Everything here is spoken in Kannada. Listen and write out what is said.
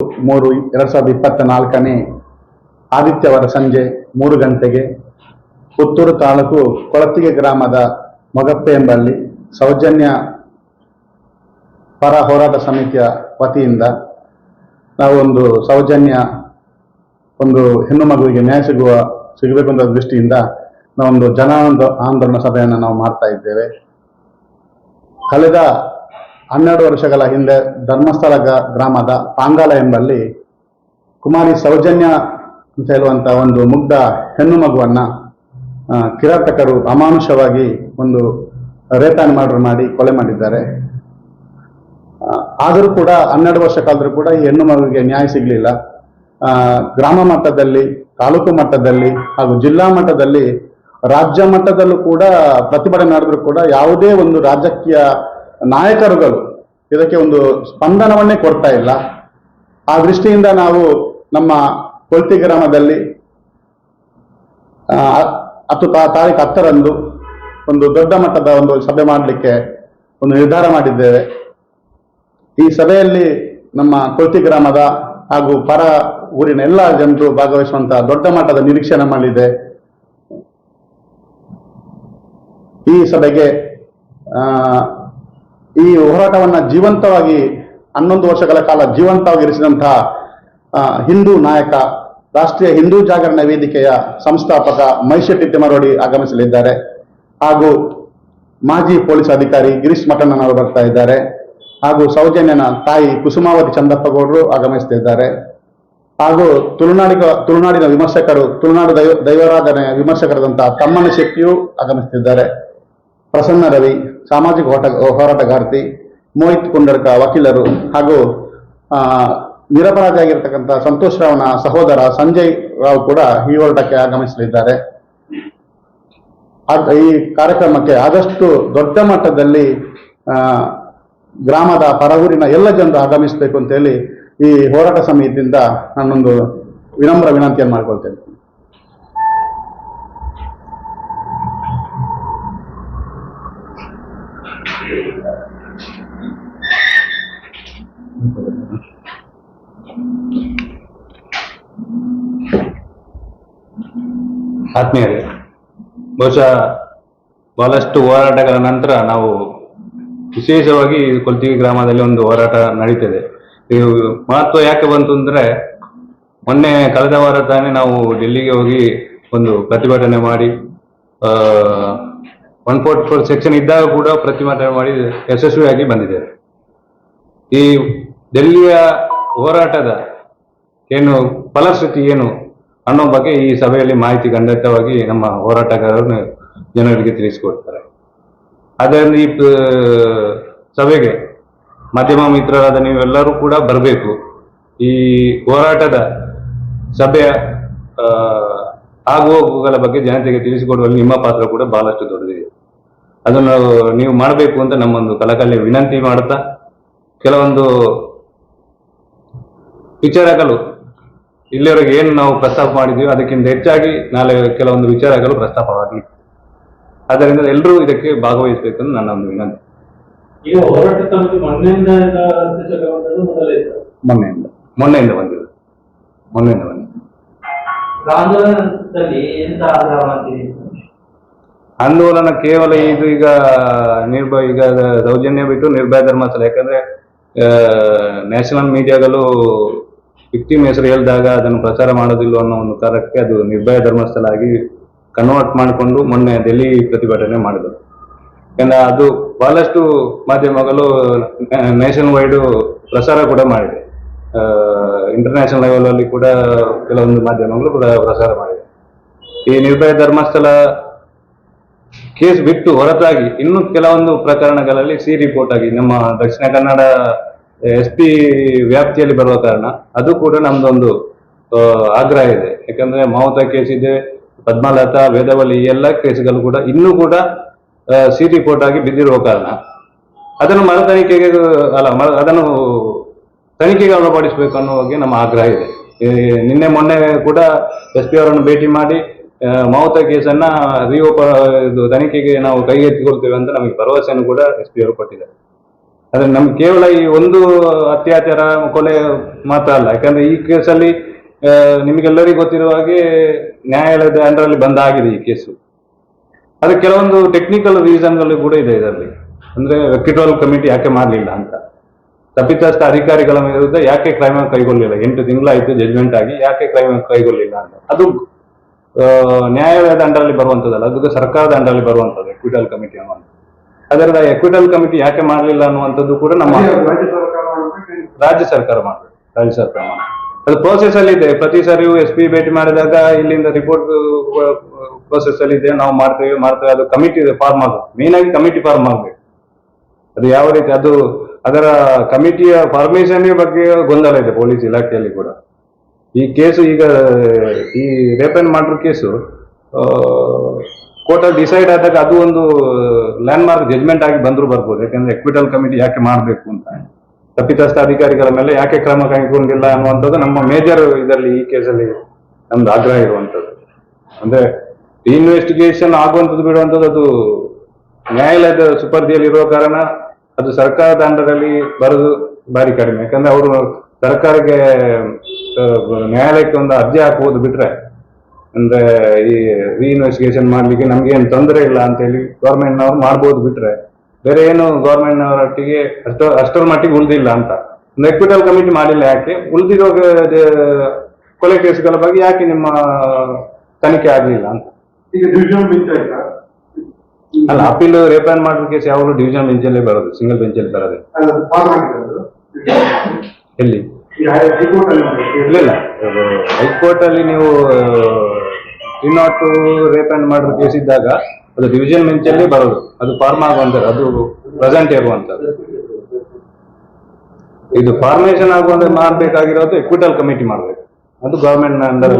ಮೂರು ಎರಡ್ ಸಾವಿರದ ಇಪ್ಪತ್ತ ನಾಲ್ಕನೇ ಆದಿತ್ಯವಾರ ಸಂಜೆ ಮೂರು ಗಂಟೆಗೆ ಪುತ್ತೂರು ತಾಲೂಕು ಕೊಳತ್ತಿಗೆ ಗ್ರಾಮದ ಮೊಗಪ್ಪೆ ಎಂಬಲ್ಲಿ ಸೌಜನ್ಯ ಪರ ಹೋರಾಟ ಸಮಿತಿಯ ವತಿಯಿಂದ ನಾವೊಂದು ಸೌಜನ್ಯ ಒಂದು ಹೆಣ್ಣು ಮಗುವಿಗೆ ನ್ಯಾಯ ಸಿಗುವ, ಸಿಗಬೇಕು ಅಂತ ದೃಷ್ಟಿಯಿಂದ ನಾವೊಂದು ಜನ ಆಂದೋ- ಆಂದೋಲನ ಸಭೆಯನ್ನು ನಾವು ಮಾಡ್ತಾ ಇದ್ದೇವೆ. ಕಳೆದ ಹನ್ನೆರಡು ವರ್ಷಗಳ ಹಿಂದೆ ಧರ್ಮಸ್ಥಳ ಗ್ರಾಮದ ಪಾಂಗಾಲ ಎಂಬಲ್ಲಿ ಕುಮಾರಿ ಸೌಜನ್ಯ ಅಂತ ಹೇಳುವಂಥ ಒಂದು ಮುಗ್ಧ ಹೆಣ್ಣು ಮಗುವನ್ನು ಕಿರಾತಕರು ಅಮಾನುಷವಾಗಿ ಒಂದು ರೇತಾನ್ ಮರ್ಡರ್ ಮಾಡಿ ಕೊಲೆ ಮಾಡಿದ್ದಾರೆ. ಆದರೂ ಕೂಡ ಹನ್ನೆರಡು ವರ್ಷ ಕಾಲದರೂ ಕೂಡ ಈ ಹೆಣ್ಣು ಮಗುವಿಗೆ ನ್ಯಾಯ ಸಿಗಲಿಲ್ಲ. ಗ್ರಾಮ ಮಟ್ಟದಲ್ಲಿ, ತಾಲೂಕು ಮಟ್ಟದಲ್ಲಿ ಹಾಗೂ ಜಿಲ್ಲಾ ಮಟ್ಟದಲ್ಲಿ ರಾಜ್ಯ ಮಟ್ಟದಲ್ಲೂ ಕೂಡ ಪ್ರತಿಭಟನೆ ನಡೆದರೂ ಕೂಡ ಯಾವುದೇ ಒಂದು ರಾಜಕೀಯ ನಾಯಕರುಗಳು ಇದಕ್ಕೆ ಒಂದು ಸ್ಪಂದನವನ್ನೇ ಕೊಡ್ತಾ ಇಲ್ಲ. ಆ ದೃಷ್ಟಿಯಿಂದ ನಾವು ನಮ್ಮ ಕೊಲ್ತಿ ಗ್ರಾಮದಲ್ಲಿ ಹತ್ತು ತಾರೀಕು ಹತ್ತರಂದು ಒಂದು ದೊಡ್ಡ ಮಟ್ಟದ ಒಂದು ಸಭೆ ಮಾಡಲಿಕ್ಕೆ ಒಂದು ನಿರ್ಧಾರ ಮಾಡಿದ್ದೇವೆ. ಈ ಸಭೆಯಲ್ಲಿ ನಮ್ಮ ಕೊಲ್ತಿ ಗ್ರಾಮದ ಹಾಗೂ ಪರ ಊರಿನ ಎಲ್ಲ ಜನರು ಭಾಗವಹಿಸುವಂತಹ ದೊಡ್ಡ ಮಟ್ಟದ ನಿರೀಕ್ಷೆ ನಮ್ಮಲ್ಲಿದೆ ಈ ಸಭೆಗೆ ಈ ಹೋರಾಟವನ್ನ ಜೀವಂತವಾಗಿ ಹನ್ನೊಂದು ವರ್ಷಗಳ ಕಾಲ ಜೀವಂತವಾಗಿರಿಸಿದಂತಹ ಹಿಂದೂ ನಾಯಕ, ರಾಷ್ಟ್ರೀಯ ಹಿಂದೂ ಜಾಗರಣ ವೇದಿಕೆಯ ಸಂಸ್ಥಾಪಕ ಮೈಶೆಟ್ಟಿ ತಿಮರೋಡಿ ಆಗಮಿಸಲಿದ್ದಾರೆ. ಹಾಗೂ ಮಾಜಿ ಪೊಲೀಸ್ ಅಧಿಕಾರಿ ಗಿರೀಶ್ ಮಠಣ್ಣನವರು ಬರ್ತಾ ಇದ್ದಾರೆ. ಹಾಗೂ ಸೌಜನ್ಯನ ತಾಯಿ ಕುಸುಮಾವತಿ ಚಂದಪ್ಪಗೌಡರು ಆಗಮಿಸುತ್ತಿದ್ದಾರೆ ಹಾಗೂ ತುಳುನಾಡಿಗ, ತುಳುನಾಡಿನ ವಿಮರ್ಶಕರು, ತುಳುನಾಡು ದೈವ, ದೈವಾರಾಧನೆಯ ವಿಮರ್ಶಕರಾದಂತಹ ತಮ್ಮನ ಶೆಟ್ಟಿಯು ಆಗಮಿಸುತ್ತಿದ್ದಾರೆ ಪ್ರಸನ್ನ ರವಿ, ಸಾಮಾಜಿಕ ಹೋಟ, ಹೋರಾಟಗಾರ್ತಿ, ಮೋಹಿತ್ ಕುಂಡರ್ಕ, ವಕೀಲರು ಹಾಗೂ ನಿರಪರಾಧಿಯಾಗಿರ್ತಕ್ಕಂಥ ಸಂತೋಷ್ ರಾವ್ನ ಸಹೋದರ ಸಂಜಯ್ ರಾವ್ ಕೂಡ ಈ ಹೋರಾಟಕ್ಕೆ ಆಗಮಿಸಲಿದ್ದಾರೆ. ಈ ಕಾರ್ಯಕ್ರಮಕ್ಕೆ ಆದಷ್ಟು ದೊಡ್ಡ ಮಟ್ಟದಲ್ಲಿ ಗ್ರಾಮದ ಪರವೂರಿನ ಎಲ್ಲ ಜನರು ಆಗಮಿಸಬೇಕು ಅಂತ ಹೇಳಿ ಈ ಹೋರಾಟ ಸಮಿತಿಯಿಂದ ನಾನೊಂದು ವಿನಮ್ರ ವಿನಂತಿಯನ್ನು ಮಾಡ್ಕೊಳ್ತೇನೆ. ಆತ್ಮೀಯರೇ ಬಹುಶಃ ಬಹಳಷ್ಟು ಹೋರಾಟಗಳ ನಂತರ ನಾವು ವಿಶೇಷವಾಗಿ ಕೊಲ್ತಿಗೆ ಗ್ರಾಮದಲ್ಲಿ ಒಂದು ಹೋರಾಟ ನಡೀತದೆ. ಇದು ಮಹತ್ವ ಯಾಕೆ ಬಂತು ಅಂದ್ರೆ, ಮೊನ್ನೆ ಕಳೆದ ವಾರ ತಾನೇ ನಾವು ಡೆಲ್ಲಿಗೆ ಹೋಗಿ ಒಂದು ಪ್ರತಿಭಟನೆ ಮಾಡಿ ಒನ್ ಫೋರ್ಟಿ ಫೋರ್ ಸೆಕ್ಷನ್ ಇದ್ದಾಗ ಕೂಡ ಪ್ರತಿಭಟನೆ ಮಾಡಿ ಯಶಸ್ವಿಯಾಗಿ ಬಂದಿದ್ದೇವೆ. ಈ ಡೆಲ್ಲಿಯ ಹೋರಾಟದ ಏನು ಫಲಶ್ರುತಿ ಏನು ಅನ್ನೋ ಬಗ್ಗೆ ಈ ಸಭೆಯಲ್ಲಿ ಮಾಹಿತಿ ಖಂಡಿತವಾಗಿ ನಮ್ಮ ಹೋರಾಟಗಾರರು ಜನರಿಗೆ ತಿಳಿಸಿಕೊಡ್ತಾರೆ. ಅದರಿಂದ ಈ ಸಭೆಗೆ ಮಾಧ್ಯಮ ಮಿತ್ರರಾದ ನೀವೆಲ್ಲರೂ ಕೂಡ ಬರಬೇಕು. ಈ ಹೋರಾಟದ ಸಭೆಯ ಆಗು ಆಗುಹೋಗುಗಳ ಬಗ್ಗೆ ಜನತೆಗೆ ತಿಳಿಸಿಕೊಡುವಲ್ಲಿ ನಿಮ್ಮ ಪಾತ್ರ ಕೂಡ ಬಹಳಷ್ಟು ದೊಡ್ಡದಿದೆ. ಅದನ್ನು ನೀವು ಮಾಡಬೇಕು ಅಂತ ನಮ್ಮೊಂದು ಕಲಕಲ್ಲಿ ವಿನಂತಿ ಮಾಡುತ್ತಾ, ಕೆಲವೊಂದು ವಿಚಾರಗಳು. ಇಲ್ಲಿವರೆಗೆ ಏನು ನಾವು ಪ್ರಸ್ತಾಪ ಮಾಡಿದ್ದೀವಿ ಅದಕ್ಕಿಂತ ಹೆಚ್ಚಾಗಿ ನಾಳೆ ಕೆಲವೊಂದು ವಿಚಾರಗಳು ಪ್ರಸ್ತಾಪವಾಗಿ. ಆದ್ದರಿಂದ ಎಲ್ಲರೂ ಇದಕ್ಕೆ ಭಾಗವಹಿಸಬೇಕು ಅಂತ ನನ್ನ ಒಂದು ವಿನಂತಿ. ಈಗ ಹೋರಾಟ ಸಮಿತಿ ಮೊನ್ನೆಯಿಂದ ಮೊನ್ನೆಯಿಂದ ಮೊನ್ನೆಯಿಂದ ಬಂದಿದೆ. ಮೊನ್ನೆಯಿಂದ ಬಂದಿದೆ. ಆಂದೋಲನದಲ್ಲಿ ಎಂತ ಆಗ್ರಹ ಆಂದೋಲನ ಕೇವಲ ಇದು ಈಗ ನಿರ್ಭ ಈಗ ದೌರ್ಜನ್ಯ ಬಿಟ್ಟು ನಿರ್ಭಯ ಧರ್ಮಸ್ಥಳ ಯಾಕಂದ್ರೆ ನ್ಯಾಷನಲ್ ಮೀಡಿಯಾಗಳು ವಿಕ್ಟಿಮ್ ಹೆಸರು ಹೇಳಿದಾಗ ಅದನ್ನು ಪ್ರಚಾರ ಮಾಡೋದಿಲ್ಲ ಅನ್ನೋ ಒಂದು ಕಾರಣಕ್ಕೆ ಅದು ನಿರ್ಭಯ ಧರ್ಮಸ್ಥಳ ಆಗಿ ಕನ್ವರ್ಟ್ ಮಾಡಿಕೊಂಡು ಮೊನ್ನೆ ಡೆಲ್ಲಿ ಪ್ರತಿಭಟನೆ ಮಾಡಿದರು. ಯಾಕಂದ್ರೆ ಅದು ಬಹಳಷ್ಟು ಮಾಧ್ಯಮಗಳು ನೇಷನ್ ವೈಡ್ ಪ್ರಸಾರ ಕೂಡ ಮಾಡಿದೆ. ಇಂಟರ್ನ್ಯಾಷನಲ್ ಲೆವೆಲ್ ಅಲ್ಲಿ ಕೂಡ ಕೆಲವೊಂದು ಮಾಧ್ಯಮಗಳು ಕೂಡ ಪ್ರಸಾರ ಮಾಡಿದೆ. ಈ ನಿರ್ಭಯ ಧರ್ಮಸ್ಥಳ ಕೇಸ್ ಬಿಟ್ಟು ಹೊರತಾಗಿ ಇನ್ನು ಕೆಲವೊಂದು ಪ್ರಕರಣಗಳಲ್ಲಿ ಸಿ ರಿಪೋರ್ಟ್ ಆಗಿ ನಮ್ಮ ದಕ್ಷಿಣ ಕನ್ನಡ ಎಸ್ ಪಿ ವ್ಯಾಪ್ತಿಯಲ್ಲಿ ಬರುವ ಕಾರಣ ಅದು ಕೂಡ ನಮ್ದೊಂದು ಆಗ್ರಹ ಇದೆ. ಯಾಕಂದ್ರೆ ಮಮತಾ ಕೇಸ್ ಇದೆ, ಪದ್ಮಲತಾ ವೇದವಲ್ಲಿ ಈ ಎಲ್ಲ ಕೇಸ್ಗಳು ಕೂಡ ಇನ್ನೂ ಕೂಡ ಸಿ ಕೋರ್ಟ್ ಆಗಿ ಬಿದ್ದಿರುವ ಕಾರಣ. ಅದನ್ನು ಮರ ತನಿಖೆಗೆ, ಅಲ್ಲ ಅದನ್ನು ತನಿಖೆಗೆ ಒಳಪಡಿಸಬೇಕು ಅನ್ನೋ ಬಗ್ಗೆ ನಮ್ಮ ಆಗ್ರಹ ಇದೆ. ನಿನ್ನೆ ಮೊನ್ನೆ ಕೂಡ ಎಸ್ ಪಿ ಅವರನ್ನು ಭೇಟಿ ಮಾಡಿ ಮೌತ ಕೇಸನ್ನ ರಿಓಪ ಇದು ತನಿಖೆಗೆ ನಾವು ಕೈಗೆತ್ತಿಕೊಳ್ತೇವೆ ಅಂತ ನಮಗೆ ಭರವಸೆಯನ್ನು ಕೂಡ ಎಸ್ ಪಿ ಅವರು ಕೊಟ್ಟಿದ್ದಾರೆ. ಆದ್ರೆ ನಮ್ಗೆ ಕೇವಲ ಈ ಒಂದು ಅತ್ಯಾಚಾರ ಕೊಲೆ ಮಾತ್ರ ಅಲ್ಲ. ಯಾಕಂದ್ರೆ ಈ ಕೇಸಲ್ಲಿ ನಿಮಗೆಲ್ಲರಿಗೂ ಗೊತ್ತಿರುವ ಹಾಗೆ ನ್ಯಾಯಾಲಯದ ಅಂಡರಲ್ಲಿ ಬಂದಾಗಿದೆ ಈ ಕೇಸು. ಅದು ಕೆಲವೊಂದು ಟೆಕ್ನಿಕಲ್ ರೀಸನ್ಗಳು ಕೂಡ ಇದೆ ಇದರಲ್ಲಿ. ಅಂದ್ರೆ ವೆಕ್ಯುಟೋಲ್ ಕಮಿಟಿ ಯಾಕೆ ಮಾಡಲಿಲ್ಲ ಅಂತ. ತಪ್ಪಿತಸ್ಥ ಅಧಿಕಾರಿಗಳ ವಿರುದ್ಧ ಯಾಕೆ ಕ್ರಮ ಕೈಗೊಳ್ಳಿಲ್ಲ? ಎಂಟು ತಿಂಗಳಾಯ್ತು ಜಜ್ಮೆಂಟ್ ಆಗಿ ಯಾಕೆ ಕ್ರಮ ಕೈಗೊಳ್ಳಿಲ್ಲ ಅಂತ. ಅದು ನ್ಯಾಯಾಲಯದ ಅಂಡರಲ್ಲಿ ಬರುವಂತದ್ದಲ್ಲ. ಅದು ಸರ್ಕಾರದ ಅಂಡರಲ್ಲಿ ಬರುವಂತದ್ದು ಎಕ್ವಿಟಲ್ ಕಮಿಟಿ ಅನ್ನುವಂಥದ್ದು. ಅದರಿಂದ ಎಕ್ವಿಟಲ್ ಕಮಿಟಿ ಯಾಕೆ ಮಾಡಲಿಲ್ಲ ಅನ್ನುವಂಥದ್ದು ಕೂಡ ನಮ್ಮ ರಾಜ್ಯ ಸರ್ಕಾರ ಮಾಡಬೇಕು ರಾಜ್ಯ ಸರ್ಕಾರ ಮಾಡಬೇಕು. ಅದು ಪ್ರೋಸೆಸ್ ಅಲ್ಲಿ ಇದೆ. ಪ್ರತಿ ಸಾರಿಯೂ ಎಸ್ ಪಿ ಭೇಟಿ ಮಾಡಿದಾಗ ಇಲ್ಲಿಂದ ರಿಪೋರ್ಟ್ ಪ್ರೋಸೆಸ್ ಅಲ್ಲಿ ಇದೆ. ನಾವು ಮಾಡ್ತೇವೆ ಮಾಡ್ತೇವೆ. ಅದು ಕಮಿಟಿ ಫಾರ್ಮ್ ಆಗಬೇಕು ಮೇನ್ ಆಗಿ ಕಮಿಟಿ ಫಾರ್ಮ್ ಆಗಬೇಕು. ಅದು ಯಾವ ರೀತಿ ಅದು ಅದರ ಕಮಿಟಿಯ ಫಾರ್ಮೇಶನ್ ಬಗ್ಗೆ ಗೊಂದಲ ಇದೆ ಪೊಲೀಸ್ ಇಲಾಖೆಯಲ್ಲಿ ಕೂಡ. ಈ ಕೇಸು ಈಗ ಈ rape and case case court decide ಆದಾಗ ಅದು ಒಂದು ಲ್ಯಾಂಡ್ ಮಾರ್ಕ್ ಜಜ್ಮೆಂಟ್ ಆಗಿ ಬಂದ್ರು ಬರ್ಬೋದು. ಯಾಕಂದ್ರೆ ಎಕ್ವಿಟಲ್ ಕಮಿಟಿ ಯಾಕೆ ಮಾಡಬೇಕು ಅಂತ. ತಪ್ಪಿತಸ್ಥ ಅಧಿಕಾರಿಗಳ ಮೇಲೆ ಯಾಕೆ ಕ್ರಮ ಕೈಗೊಂಡಿಲ್ಲ ಅನ್ನುವಂಥದ್ದು ನಮ್ಮ ಮೇಜರ್ ಇದರಲ್ಲಿ ಈ ಕೇಸಲ್ಲಿ ನಮ್ದು ಆಗ್ರಹ ಇರುವಂಥದ್ದು. ಅಂದ್ರೆ ಇನ್ವೆಸ್ಟಿಗೇಷನ್ ಆಗುವಂಥದ್ದು ಬಿಡುವಂಥದ್ದು ಅದು ನ್ಯಾಯಾಲಯದ ಸುಪರ್ದಿಯಲ್ಲಿ ಇರುವ ಕಾರಣ ಅದು ಸರ್ಕಾರದ ಅಂಡರಲ್ಲಿ ಬರೋದು ಭಾರಿ ಕಡಿಮೆ. ಯಾಕಂದ್ರೆ ಅವರು ಸರ್ಕಾರಕ್ಕೆ ನ್ಯಾಯಾಲಯಕ್ಕೆ ಒಂದು ಅರ್ಜಿ ಹಾಕುವುದು ಬಿಟ್ರೆ ಅಂದ್ರೆ ಈ ರೀಇನ್ವೆಸ್ಟಿಗೇಷನ್ ಮಾಡ್ಲಿಕ್ಕೆ ನಮ್ಗೆ ಏನ್ ತೊಂದರೆ ಇಲ್ಲ ಅಂತ ಹೇಳಿ ಗೌರ್ಮೆಂಟ್ ನವರು ಮಾಡ್ಬೋದು ಬಿಟ್ರೆ ಬೇರೆ ಏನು ಗೌರ್ಮೆಂಟ್ ನವರೊಟ್ಟಿಗೆ ಅಷ್ಟೋ ಅಷ್ಟರ ಮಟ್ಟಿಗೆ ಉಳಿದಿಲ್ಲ ಅಂತ. ಒಂದು ಎಕ್ವಿಟಲ್ ಕಮಿಟಿ ಮಾಡಿಲ್ಲ ಯಾಕೆ? ಉಳಿದಿರೋ ಕೊಲೆ ಕೇಸ್ಗಳ ಬಗ್ಗೆ ಯಾಕೆ ನಿಮ್ಮ ತನಿಖೆ ಆಗಲಿಲ್ಲ ಅಂತ. ಈಗ ಡಿವಿಷನ್ ಬೆಂಚ್ ಆಯ್ತಾ? ಅಲ್ಲ ಅಪೀಲ್ ರೇಪನ್ ಮಾಡೋ ಕೇಸ್ ಯಾವಾಗಲೂ ಡಿವಿಷನ್ ಬೆಂಚಲ್ಲೇ ಬರೋದು ಸಿಂಗಲ್ ಬೆಂಚಲ್ಲಿ ಬರೋದು. ಎಲ್ಲಿ? ಇಲ್ಲ ಇಲ್ಲ. ಹೈಕೋರ್ಟ್ ಅಲ್ಲಿ ನೀವು three not two rape and murder case ಇದ್ದಾಗ ಅದು ಡಿವಿಷನ್ ಬೆಂಚಲ್ಲಿ ಬರೋದು. ಅದು ಫಾರ್ಮ್ ಆಗುವಂಥದ್ದು ಅದು ಪ್ರೆಸೆಂಟ್ ಇರುವಂಥದ್ದು ಇದು ಫಾರ್ಮೇಷನ್ ಆಗುವಂತ ಮಾಡಬೇಕಾಗಿರೋದು ಎಕ್ವಿಟಲ್ ಕಮಿಟಿ ಮಾಡಬೇಕು. ಅದು ಗವರ್ಮೆಂಟ್ ಅಂಡರ್